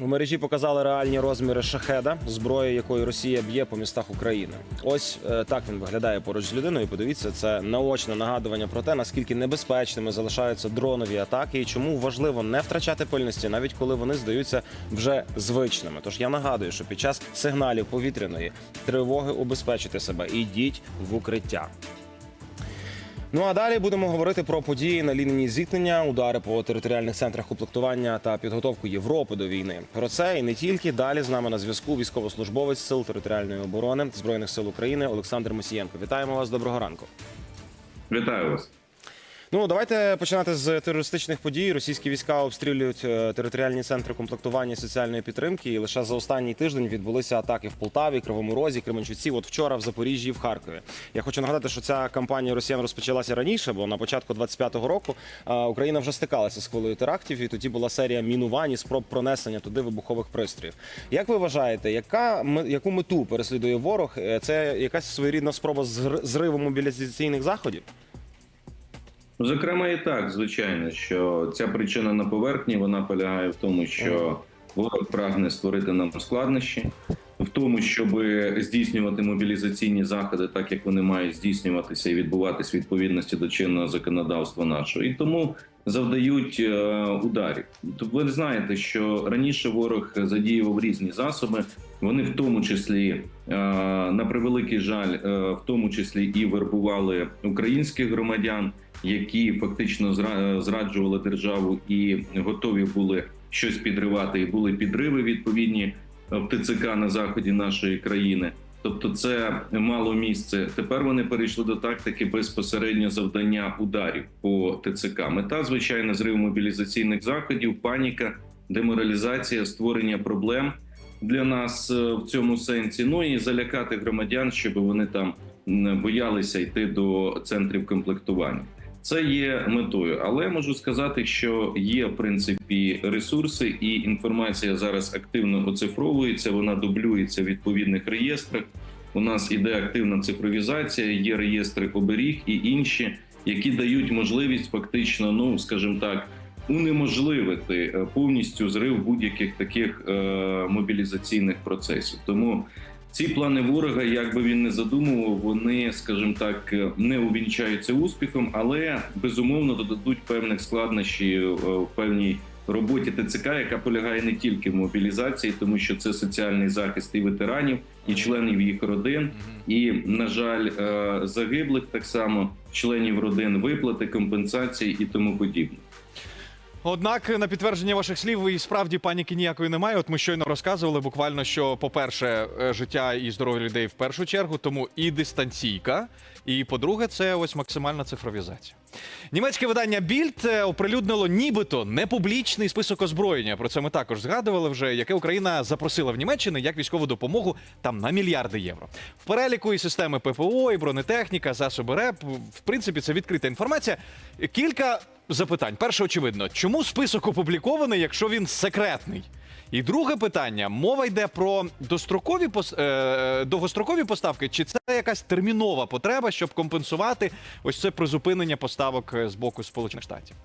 У мережі показали реальні розміри шахеда, зброї якої Росія б'є по містах України. Ось е, так він виглядає поруч з людиною. Подивіться, це наочне нагадування про те, наскільки небезпечними залишаються дронові атаки і чому важливо не втрачати пильності, навіть коли вони здаються вже звичними. Тож я нагадую, що під час сигналів повітряної тривоги убезпечити себе і йдіть в укриття. Ну а далі будемо говорити про події на лінії зіткнення, удари по територіальних центрах комплектування та підготовку Європи до війни. Про це і не тільки далі з нами на зв'язку військовослужбовець сил територіальної оборони збройних сил України Олександр Мосієнко. Вітаємо вас. Доброго ранку. Вітаю вас. Ну давайте починати з терористичних подій. Російські війська обстрілюють е, територіальні центри комплектування соціальної підтримки. І лише за останній тиждень відбулися атаки в Полтаві, Кривому Розі, Кременчуці. От вчора в Запоріжжі в Харкові. Я хочу нагадати, що ця кампанія Росіян розпочалася раніше, бо на початку 25-го року е, Україна вже стикалася з хвилею терактів, і тоді була серія мінувань і спроб пронесення туди вибухових пристроїв. Як ви вважаєте, яка яку мету переслідує ворог? Е, Це якась своєрідна спроба зриву мобілізаційних заходів? Зокрема, і так, звичайно, що ця причина на поверхні вона полягає в тому, що ворог прагне створити нам складнощі, в тому, щоб здійснювати мобілізаційні заходи, так як вони мають здійснюватися і відбуватися в відповідності до чинного законодавства нашого, і тому завдають е, ударів. Тобто ви знаєте, що раніше ворог задіював різні засоби. Вони в тому числі е, на превеликий жаль, е, в тому числі і вербували українських громадян, які фактично зра- зраджували державу і готові були щось підривати. І були підриви відповідні в ТЦК на заході нашої країни. Тобто, це мало місце. Тепер вони перейшли до тактики безпосередньо завдання ударів по ТЦК. Мета звичайно зрив мобілізаційних заходів, паніка, деморалізація, створення проблем для нас е, в цьому сенсі. Ну і залякати громадян, щоб вони там боялися йти до центрів комплектування. Це є метою, але можу сказати, що є в принципі ресурси, і інформація зараз активно оцифровується. Вона дублюється в відповідних реєстрах. У нас іде активна цифровізація, є реєстри оберіг і інші, які дають можливість фактично, ну скажімо так, унеможливити е, повністю зрив будь-яких таких е, мобілізаційних процесів. Тому ці плани ворога, як би він не задумував, вони, скажімо так, не увінчаються успіхом, але безумовно додадуть певних складнощів е, в певній роботі ТЦК, яка полягає не тільки в мобілізації, тому що це соціальний захист і ветеранів, і членів їх родин, і на жаль, е, загиблих так само членів родин, виплати, компенсації і тому подібне. Однак на підтвердження ваших слів і справді паніки ніякої немає. От ми щойно розказували буквально, що, по-перше, е, життя і здоров'я людей в першу чергу, тому і дистанційка. І по-друге, це ось максимальна цифровізація. Німецьке видання Більд е, оприлюднило нібито непублічний список озброєння. Про це ми також згадували вже, яке Україна запросила в Німеччину як військову допомогу там на мільярди євро. В переліку і системи ППО, і бронетехніка, засоби РЕП. В принципі, це відкрита інформація. Кілька запитань. Перше, очевидно, чому список опублікований, якщо він секретний? І друге питання: мова йде про дострокові пос- е, довгострокові поставки, чи це якась термінова потреба, щоб компенсувати ось це призупинення поставок е, з боку Сполучених Штатів?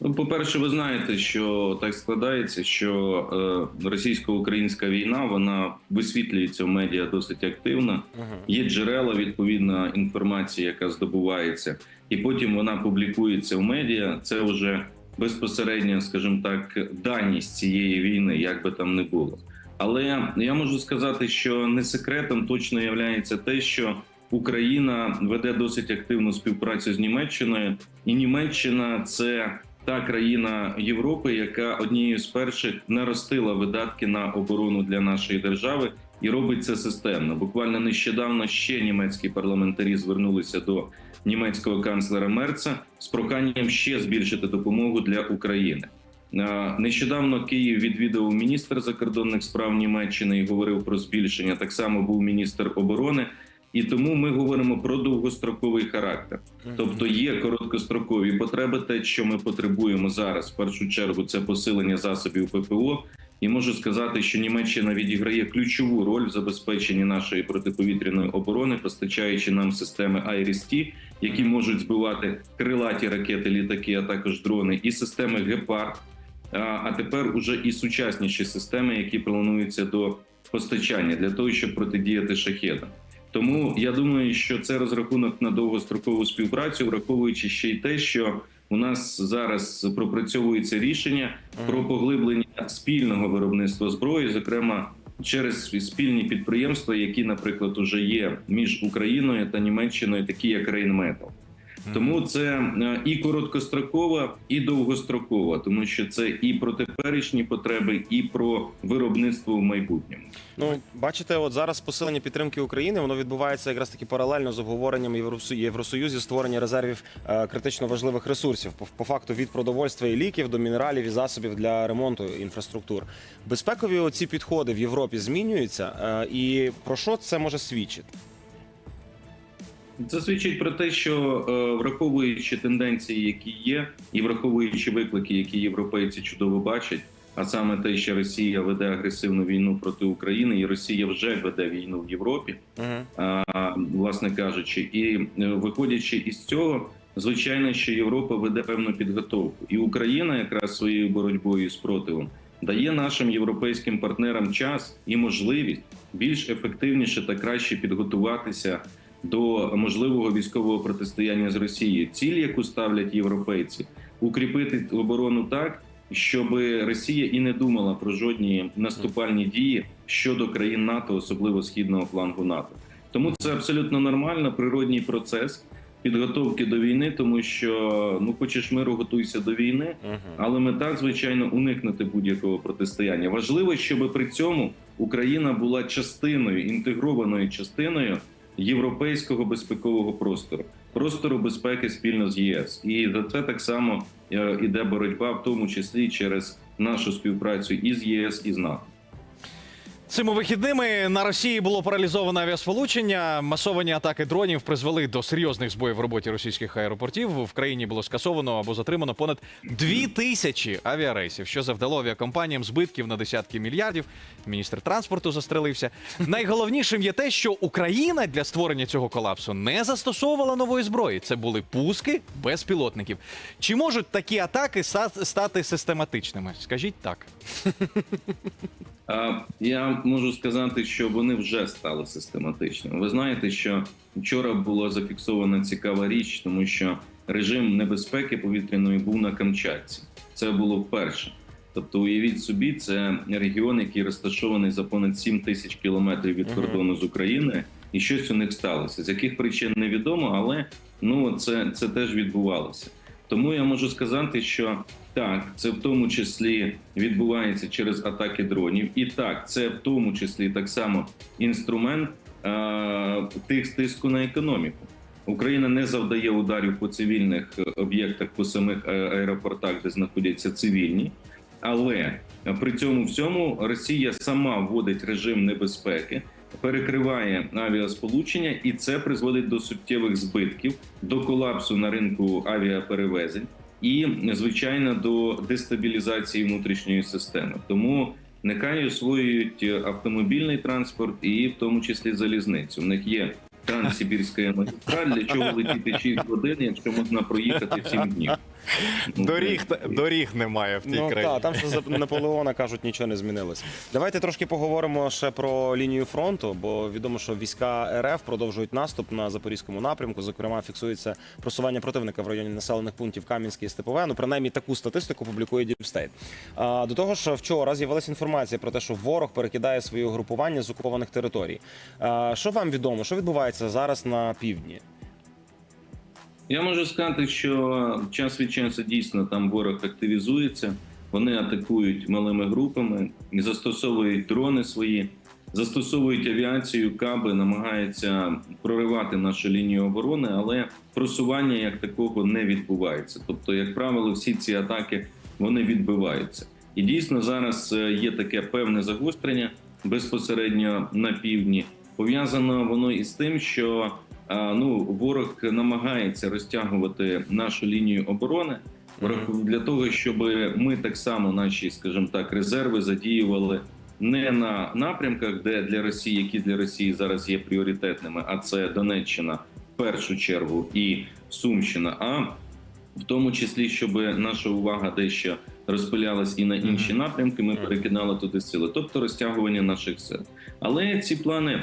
Ну, по-перше, ви знаєте, що так складається, що е, російсько-українська війна вона висвітлюється в медіа досить активно. Є джерела, відповідна інформація, яка здобувається, і потім вона публікується в медіа. Це вже безпосередньо, скажімо так, даність цієї війни, як би там не було. Але я можу сказати, що не секретом точно є те, що Україна веде досить активну співпрацю з Німеччиною, і Німеччина це та країна Європи, яка однією з перших наростила видатки на оборону для нашої держави і робить це системно. Буквально нещодавно ще німецькі парламентарі звернулися до німецького канцлера Мерца з проханням ще збільшити допомогу для України. Нещодавно Київ відвідав міністр закордонних справ Німеччини і говорив про збільшення. Так само був міністр оборони. І тому ми говоримо про довгостроковий характер. Тобто є короткострокові потреби. Те, що ми потребуємо зараз, в першу чергу, це посилення засобів ППО. І можу сказати, що Німеччина відіграє ключову роль в забезпеченні нашої протиповітряної оборони, постачаючи нам системи IRIS-T, які можуть збивати крилаті ракети, літаки, а також дрони, і системи Гепард, а, а тепер уже і сучасніші системи, які плануються до постачання для того, щоб протидіяти шахедам. Тому я думаю, що це розрахунок на довгострокову співпрацю, враховуючи ще й те, що у нас зараз пропрацьовується рішення про поглиблення спільного виробництва зброї, зокрема через спільні підприємства, які, наприклад, уже є між Україною та Німеччиною, такі як Рейнметал. Тому це е, і короткострокова, і довгострокова, тому що це і про теперішні потреби, і про виробництво в майбутньому. Ну, бачите, от зараз посилення підтримки України воно відбувається якраз таки паралельно з обговоренням Євросоюзі створення резервів е, критично важливих ресурсів по, по факту від продовольства і ліків до мінералів і засобів для ремонту інфраструктур. Безпекові оці підходи в Європі змінюються. Е, і про що це може свідчити? Це свідчить про те, що е, враховуючи тенденції, які є, і враховуючи виклики, які європейці чудово бачать, а саме те, що Росія веде агресивну війну проти України, і Росія вже веде війну в Європі. Угу. а, власне кажучи, і е, виходячи із цього, звичайно, що Європа веде певну підготовку, і Україна, якраз своєю боротьбою і спротивом, дає нашим європейським партнерам час і можливість більш ефективніше та краще підготуватися до можливого військового протистояння з Росією. Ціль, яку ставлять європейці, укріпити оборону так. Щоб Росія і не думала про жодні наступальні дії щодо країн НАТО, особливо східного флангу НАТО. Тому це абсолютно нормально, природній процес підготовки до війни, тому що ну хочеш миру, готуйся до війни, але мета, звичайно, уникнути будь-якого протистояння. Важливо, щоб при цьому Україна була частиною інтегрованою частиною європейського безпекового простору, простору безпеки спільно з ЄС, і за це так само е, іде боротьба, в тому числі через нашу співпрацю із ЄС і з НАТО. Цими вихідними на Росії було паралізовано авіасполучення. Масовані атаки дронів призвели до серйозних збоїв в роботі російських аеропортів. В країні було скасовано або затримано понад дві тисячі авіарейсів, що завдало авіакомпаніям збитків на десятки мільярдів. Міністр транспорту застрелився. Найголовнішим є те, що Україна для створення цього колапсу не застосовувала нової зброї. Це були пуски безпілотників. Чи можуть такі атаки стати систематичними? Скажіть так. Я можу сказати, що вони вже стали систематичними. Ви знаєте, що вчора була зафіксована цікава річ, тому що режим небезпеки повітряної був на Камчатці. Це було вперше. Тобто, уявіть собі, це регіон, який розташований за понад 7 тисяч кілометрів від кордону з Україною, і щось у них сталося. З яких причин невідомо, але ну це, це теж відбувалося. Тому я можу сказати, що так, це в тому числі відбувається через атаки дронів, і так, це в тому числі так само інструмент е- тих стиску на економіку. Україна не завдає ударів по цивільних е, об'єктах, по самих е, аеропортах, де знаходяться цивільні, але при цьому всьому Росія сама вводить режим небезпеки, перекриває авіасполучення, і це призводить до суттєвих збитків, до колапсу на ринку авіаперевезень і, звичайно, до дестабілізації внутрішньої системи. Тому нехай освоюють автомобільний транспорт і в тому числі залізницю. В них є Транссибірська магістраль, для чого летіти 6 годин, якщо можна проїхати 7 днів. Ну, доріг немає в Ну так, там ще за Наполеона кажуть, нічого не змінилося. Давайте трошки поговоримо ще про лінію фронту, бо відомо, що війська РФ продовжують наступ на запорізькому напрямку. Зокрема, фіксується просування противника в районі населених пунктів Кам'янське і Степове. Ну, принаймні таку статистику публікує Діпстейт. До того ж, вчора з'явилася інформація про те, що ворог перекидає свої угрупування з окупованих територій. А, що вам відомо? Що відбувається зараз на півдні? Я можу сказати, що час від часу дійсно там ворог активізується. Вони атакують малими групами, застосовують дрони свої, застосовують авіацію, каби, намагаються проривати нашу лінію оборони, але просування як такого не відбувається. Тобто, як правило, всі ці атаки вони відбиваються. І дійсно зараз е, є таке певне загострення безпосередньо на півдні. Пов'язано воно із тим, що ну ворог намагається розтягувати нашу лінію оборони для того, щоб ми так само наші, скажімо так, резерви задіювали не на напрямках, де для Росії, які для Росії зараз є пріоритетними, а це Донеччина в першу чергу і Сумщина, а в тому числі, щоб наша увага дещо розпилялась і на інші напрямки. Ми перекидали туди сили, тобто розтягування наших сил. Але ці плани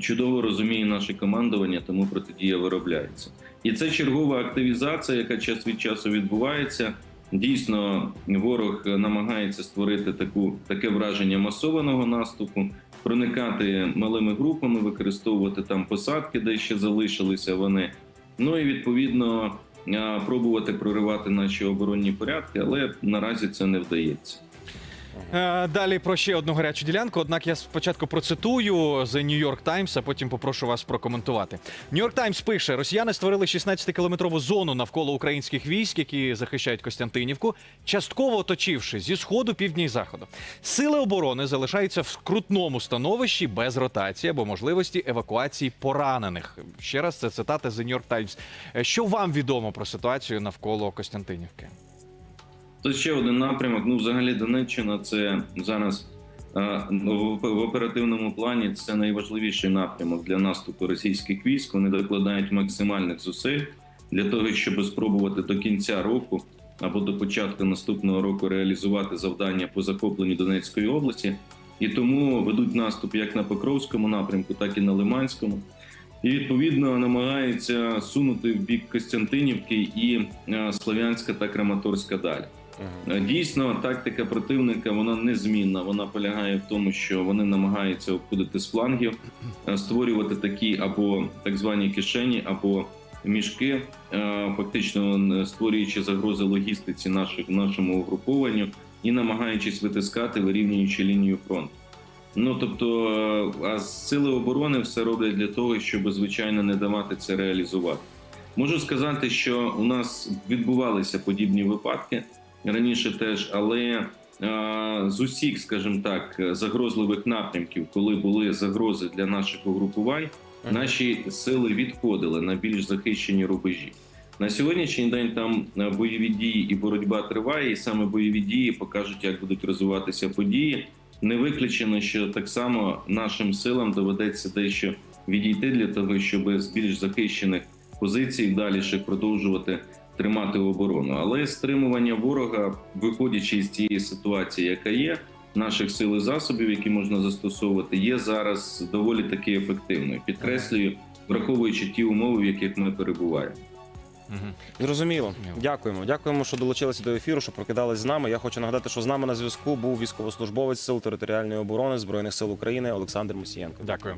чудово розуміє наше командування, тому протидія виробляється. І це чергова активізація, яка час від часу відбувається. Дійсно, ворог намагається створити таку таке враження масованого наступу, проникати малими групами, використовувати там посадки, де ще залишилися вони. Ну і відповідно пробувати проривати наші оборонні порядки, але наразі це не вдається. Е, Далі про ще одну гарячу ділянку. Однак я спочатку процитую з New York Times, а потім попрошу вас прокоментувати. New York Times пише: Росіяни створили 16-кілометрову зону навколо українських військ, які захищають Костянтинівку, частково оточивши зі сходу, півдня і заходу. Сили оборони залишаються в скрутному становищі без ротації або можливості евакуації поранених. Ще раз це цитата з New York Times. Е, Що вам відомо про ситуацію навколо Костянтинівки? Це ще один напрямок. Ну, взагалі, Донеччина це зараз е, в оперативному плані це найважливіший напрямок для наступу російських військ. Вони докладають максимальних зусиль для того, щоб спробувати до кінця року або до початку наступного року реалізувати завдання по захопленню Донецької області. І тому ведуть наступ як на Покровському напрямку, так і на Лиманському. І відповідно намагаються сунути в бік Костянтинівки і е, Слов'янська та Краматорська далі. Е, Дійсно, тактика противника вона незмінна. Вона полягає в тому, що вони намагаються обходити з флангів, е, створювати такі або так звані кишені, або мішки, е, фактично створюючи загрози логістиці наших нашому угрупованню і намагаючись витискати, вирівнюючи лінію фронту. Ну тобто, а сили оборони все роблять для того, щоб звичайно не давати це реалізувати. Можу сказати, що у нас відбувалися подібні випадки раніше теж, але е, з усіх, скажімо так, загрозливих напрямків, коли були загрози для наших угрупувань, наші сили відходили на більш захищені рубежі. На сьогоднішній день там е, бойові дії і боротьба триває, і саме бойові дії покажуть, як будуть розвиватися події. Не виключено, що так само нашим силам доведеться дещо відійти для того, щоб з більш захищених позицій далі ще продовжувати тримати оборону. Але стримування ворога, виходячи з цієї ситуації, яка є, наших сил і засобів, які можна застосовувати, є зараз доволі таки ефективною. Підкреслюю, враховуючи ті умови, в яких ми перебуваємо. Зрозуміло. Зрозуміло. Дякуємо. Дякуємо, що долучилися до ефіру, що прокидались з нами. Я хочу нагадати, що з нами на зв'язку був військовослужбовець Сил територіальної оборони Збройних сил України Олександр Мусієнко. Дякую.